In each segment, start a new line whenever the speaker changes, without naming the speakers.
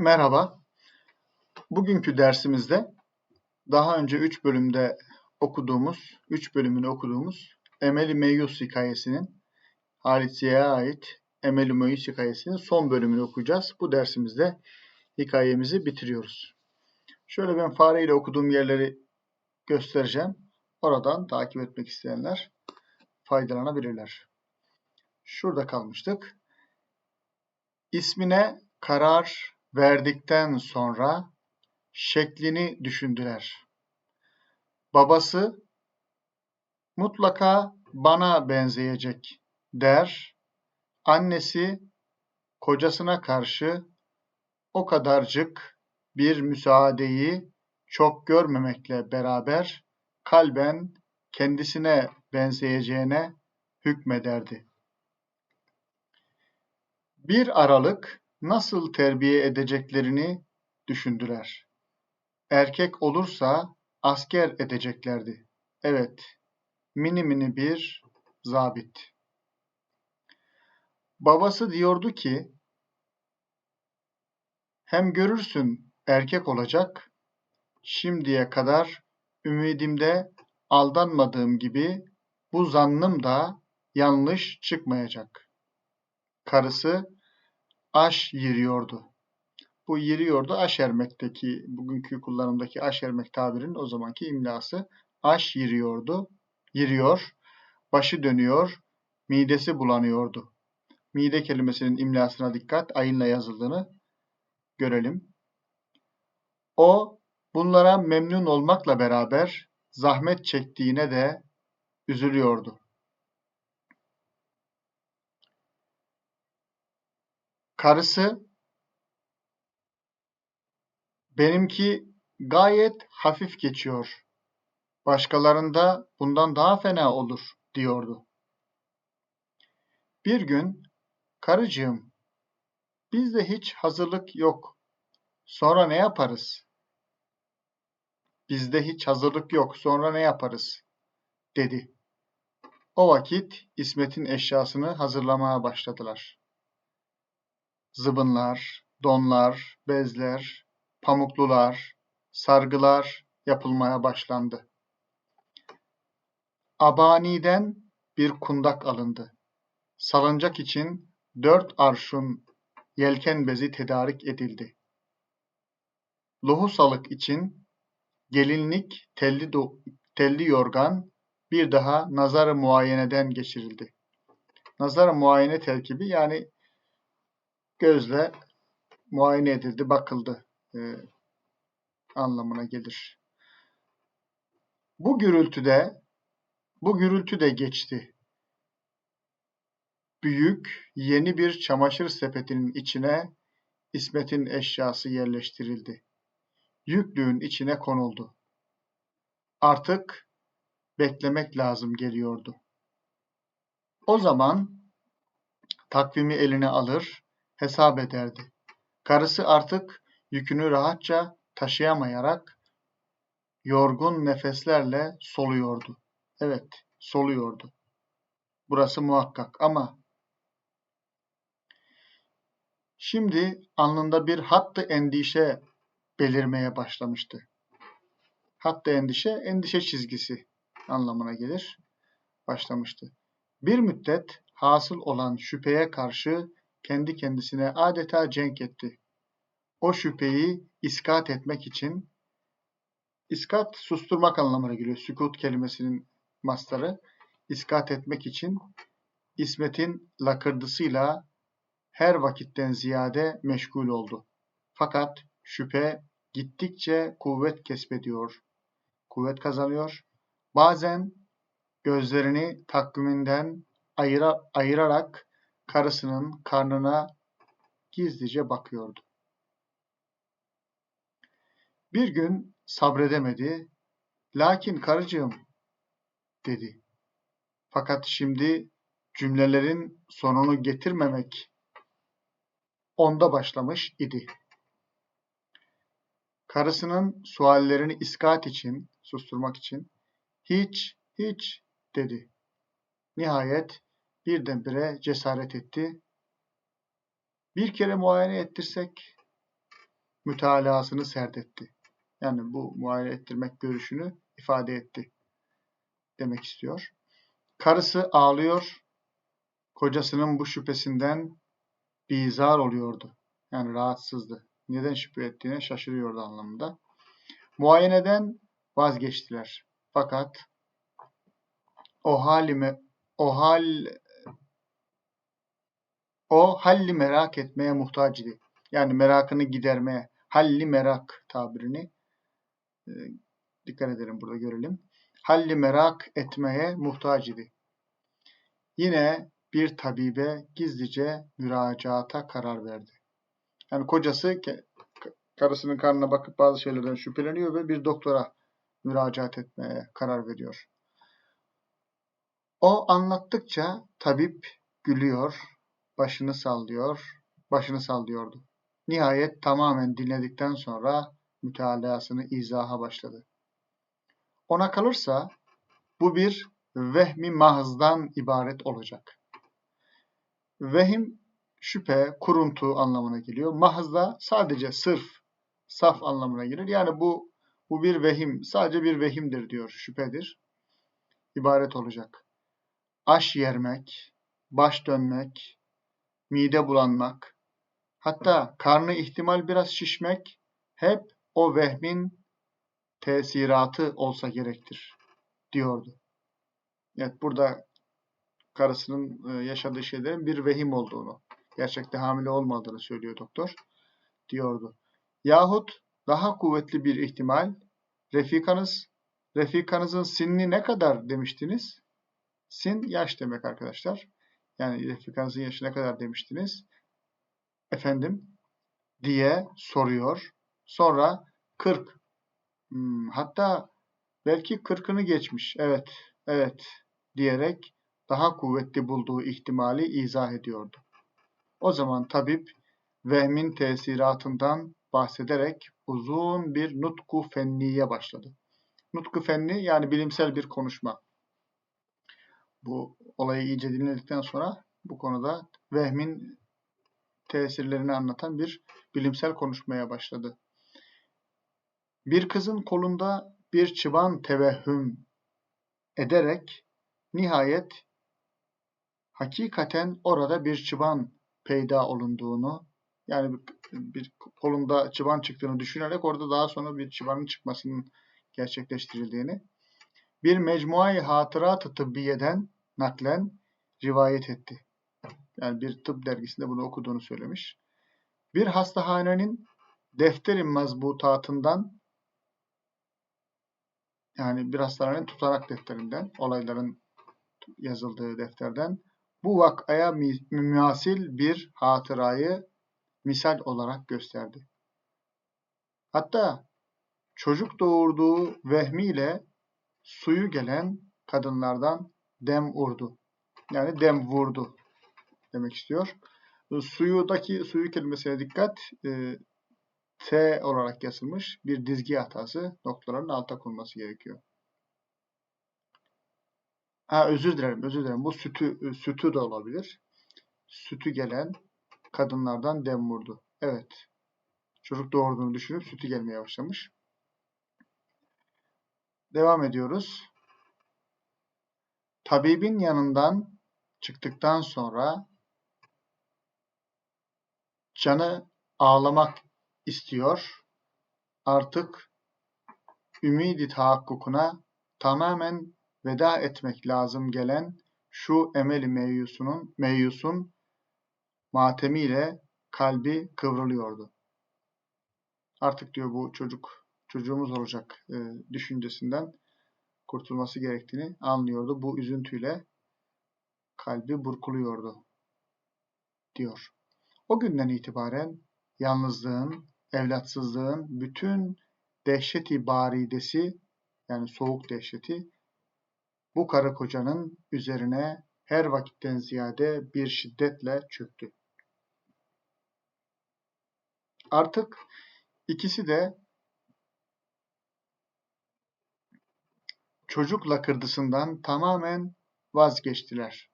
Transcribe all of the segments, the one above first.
Merhaba. Bugünkü dersimizde daha önce 3 bölümde okuduğumuz, 3 bölümünü okuduğumuz Emeli Meyus hikayesinin Halit Ziya'ya ait Emeli Meyus hikayesinin son bölümünü okuyacağız. Bu dersimizde hikayemizi bitiriyoruz. Şöyle ben fareyle okuduğum yerleri göstereceğim. Oradan takip etmek isteyenler faydalanabilirler. Şurada kalmıştık. İsmine karar verdikten sonra şeklini düşündüler. Babası mutlaka bana benzeyecek der. Annesi kocasına karşı o kadarcık bir müsaadeyi çok görmemekle beraber kalben kendisine benzeyeceğine hükmederdi. Bir aralık nasıl terbiye edeceklerini düşündüler. Erkek olursa asker edeceklerdi. Evet, mini mini bir zabit. Babası diyordu ki, hem görürsün erkek olacak, şimdiye kadar ümidimde aldanmadığım gibi bu zannım da yanlış çıkmayacak. Karısı aş yiriyordu. Bu yiriyordu aşermekteki, bugünkü kullanımdaki aşermek tabirin o zamanki imlası. Aş yiriyordu, yiriyor, başı dönüyor, midesi bulanıyordu. Mide kelimesinin imlasına dikkat, ayınla yazıldığını görelim. O bunlara memnun olmakla beraber zahmet çektiğine de üzülüyordu. Karısı benimki gayet hafif geçiyor. Başkalarında bundan daha fena olur diyordu. Bir gün karıcığım bizde hiç hazırlık yok. Sonra ne yaparız? Bizde hiç hazırlık yok. Sonra ne yaparız? dedi. O vakit İsmet'in eşyasını hazırlamaya başladılar zıbınlar, donlar, bezler, pamuklular, sargılar yapılmaya başlandı. Abani'den bir kundak alındı. Salıncak için dört arşun yelken bezi tedarik edildi. Lohusalık için gelinlik, telli, do, telli yorgan bir daha nazar muayeneden geçirildi. Nazar muayene terkibi yani gözle muayene edildi, bakıldı e, anlamına gelir. Bu gürültüde bu gürültü de geçti. Büyük, yeni bir çamaşır sepetinin içine İsmet'in eşyası yerleştirildi. Yüklüğün içine konuldu. Artık beklemek lazım geliyordu. O zaman takvimi eline alır, hesap ederdi. Karısı artık yükünü rahatça taşıyamayarak yorgun nefeslerle soluyordu. Evet, soluyordu. Burası muhakkak ama şimdi alnında bir hattı endişe belirmeye başlamıştı. Hattı endişe, endişe çizgisi anlamına gelir. Başlamıştı. Bir müddet hasıl olan şüpheye karşı kendi kendisine adeta cenk etti. O şüpheyi iskat etmek için, iskat susturmak anlamına geliyor. Sükut kelimesinin mastarı. iskat etmek için İsmet'in lakırdısıyla her vakitten ziyade meşgul oldu. Fakat şüphe gittikçe kuvvet kesbediyor, kuvvet kazanıyor. Bazen gözlerini takviminden ayıra, ayırarak karısının karnına gizlice bakıyordu. Bir gün sabredemedi. Lakin karıcığım dedi. Fakat şimdi cümlelerin sonunu getirmemek onda başlamış idi. Karısının suallerini iskat için, susturmak için hiç, hiç dedi. Nihayet birdenbire cesaret etti. Bir kere muayene ettirsek mütalasını serdetti. Yani bu muayene ettirmek görüşünü ifade etti demek istiyor. Karısı ağlıyor, kocasının bu şüphesinden bizar oluyordu. Yani rahatsızdı. Neden şüphe ettiğine şaşırıyordu anlamında. Muayeneden vazgeçtiler. Fakat o halime o hal o halli merak etmeye muhtaç idi. Yani merakını gidermeye, halli merak tabirini e, dikkat edelim burada görelim. Halli merak etmeye muhtaç idi. Yine bir tabibe gizlice müracaata karar verdi. Yani kocası karısının karnına bakıp bazı şeylerden şüpheleniyor ve bir doktora müracaat etmeye karar veriyor. O anlattıkça tabip gülüyor, başını sallıyor, başını sallıyordu. Nihayet tamamen dinledikten sonra mütalasını izaha başladı. Ona kalırsa bu bir vehmi mahızdan ibaret olacak. Vehim şüphe, kuruntu anlamına geliyor. Mahz da sadece sırf, saf anlamına gelir. Yani bu bu bir vehim, sadece bir vehimdir diyor, şüphedir. İbaret olacak. Aş yermek, baş dönmek, mide bulanmak, hatta karnı ihtimal biraz şişmek hep o vehmin tesiratı olsa gerektir diyordu. Evet burada karısının e, yaşadığı şeylerin bir vehim olduğunu, gerçekte hamile olmadığını söylüyor doktor diyordu. Yahut daha kuvvetli bir ihtimal refikanız, refikanızın sinni ne kadar demiştiniz? Sin yaş demek arkadaşlar. Yani refikanızın yaşı ne kadar demiştiniz? Efendim diye soruyor. Sonra 40 hmm, hatta belki 40'ını geçmiş. Evet, evet diyerek daha kuvvetli bulduğu ihtimali izah ediyordu. O zaman tabip vehmin tesiratından bahsederek uzun bir nutku fenniye başladı. Nutku fenni yani bilimsel bir konuşma. Bu olayı iyice dinledikten sonra bu konuda vehmin tesirlerini anlatan bir bilimsel konuşmaya başladı. Bir kızın kolunda bir çıban tevehhüm ederek nihayet hakikaten orada bir çıban peyda olunduğunu yani bir kolunda çıban çıktığını düşünerek orada daha sonra bir çıbanın çıkmasının gerçekleştirildiğini bir mecmuayı hatırat-ı tıbbiyeden naklen rivayet etti. Yani bir tıp dergisinde bunu okuduğunu söylemiş. Bir hastahanenin defterin mazbutatından yani bir hastanenin tutanak defterinden, olayların yazıldığı defterden bu vakaya mümasil bir hatırayı misal olarak gösterdi. Hatta çocuk doğurduğu vehmiyle suyu gelen kadınlardan dem urdu. Yani dem vurdu demek istiyor. Suyudaki suyu kelimesine dikkat. E, T olarak yazılmış bir dizgi hatası noktaların alta konması gerekiyor. Ha özür dilerim, özür dilerim. Bu sütü sütü de olabilir. Sütü gelen kadınlardan dem vurdu. Evet. Çocuk doğurduğunu düşünüp sütü gelmeye başlamış. Devam ediyoruz. Tabibin yanından çıktıktan sonra canı ağlamak istiyor. Artık ümidi tahakkukuna tamamen veda etmek lazım gelen şu emeli meyusunun, meyusun matemiyle kalbi kıvrılıyordu. Artık diyor bu çocuk, çocuğumuz olacak e, düşüncesinden kurtulması gerektiğini anlıyordu. Bu üzüntüyle kalbi burkuluyordu diyor. O günden itibaren yalnızlığın, evlatsızlığın bütün dehşeti baridesi yani soğuk dehşeti bu karı kocanın üzerine her vakitten ziyade bir şiddetle çöktü. Artık ikisi de çocuk lakırdısından tamamen vazgeçtiler.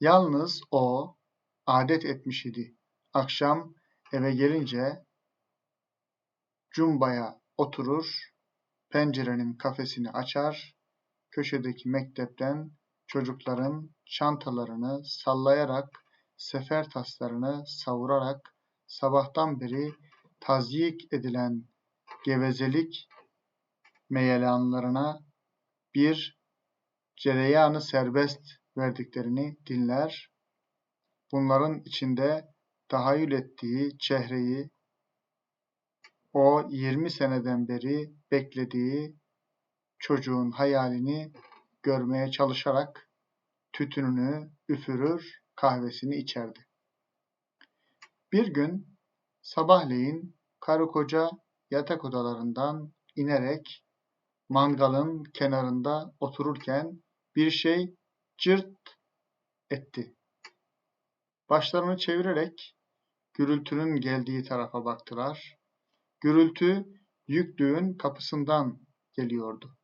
Yalnız o adet etmiş idi. Akşam eve gelince cumbaya oturur, pencerenin kafesini açar, köşedeki mektepten çocukların çantalarını sallayarak, sefer taslarını savurarak sabahtan beri tazyik edilen gevezelik meyelanlarına bir cereyanı serbest verdiklerini dinler, bunların içinde tahayyül ettiği çehreyi o 20 seneden beri beklediği çocuğun hayalini görmeye çalışarak tütününü üfürür, kahvesini içerdi. Bir gün sabahleyin karı koca yatak odalarından inerek mangalın kenarında otururken bir şey cırt etti. Başlarını çevirerek gürültünün geldiği tarafa baktılar. Gürültü yüklüğün kapısından geliyordu.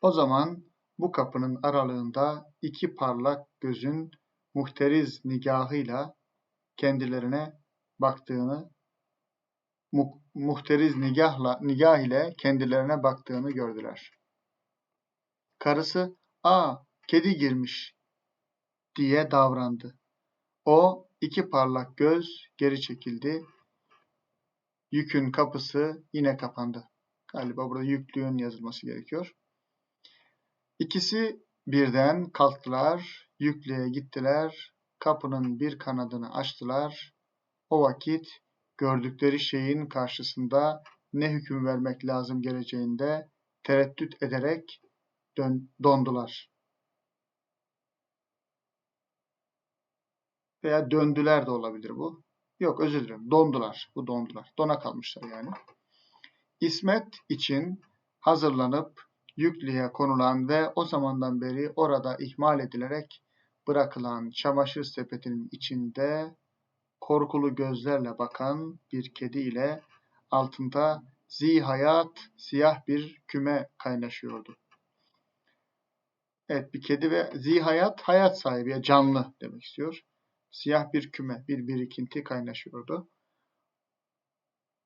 O zaman bu kapının aralığında iki parlak gözün muhteriz nigahıyla kendilerine baktığını muhteriz nigahla, nigah ile kendilerine baktığını gördüler. Karısı, ''Aa, kedi girmiş.'' diye davrandı. O iki parlak göz geri çekildi. Yükün kapısı yine kapandı. Galiba burada yüklüğün yazılması gerekiyor. İkisi birden kalktılar, yüklüğe gittiler, kapının bir kanadını açtılar. O vakit gördükleri şeyin karşısında ne hüküm vermek lazım geleceğinde tereddüt ederek dondular. Veya döndüler de olabilir bu. Yok özür dilerim. Dondular. Bu dondular. Dona kalmışlar yani. İsmet için hazırlanıp yüklüğe konulan ve o zamandan beri orada ihmal edilerek bırakılan çamaşır sepetinin içinde korkulu gözlerle bakan bir kedi ile altında zihayat siyah bir küme kaynaşıyordu. Evet bir kedi ve zihayat hayat sahibi, ya canlı demek istiyor. Siyah bir küme, bir birikinti kaynaşıyordu.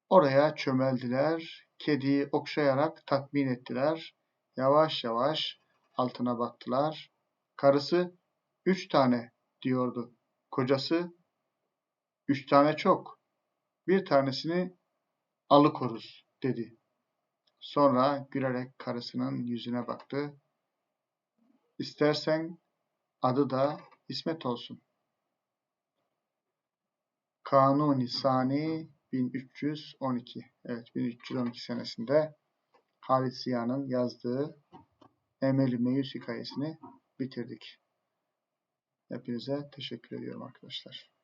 Oraya çömeldiler, kediyi okşayarak tatmin ettiler. Yavaş yavaş altına baktılar. Karısı üç tane diyordu. Kocası üç tane çok. Bir tanesini alıkoruz dedi. Sonra gülerek karısının yüzüne baktı. İstersen adı da İsmet olsun. Kanuni Sani 1312. Evet 1312 senesinde Halit Ziya'nın yazdığı Emeli Meyus hikayesini bitirdik. Hepinize teşekkür ediyorum arkadaşlar.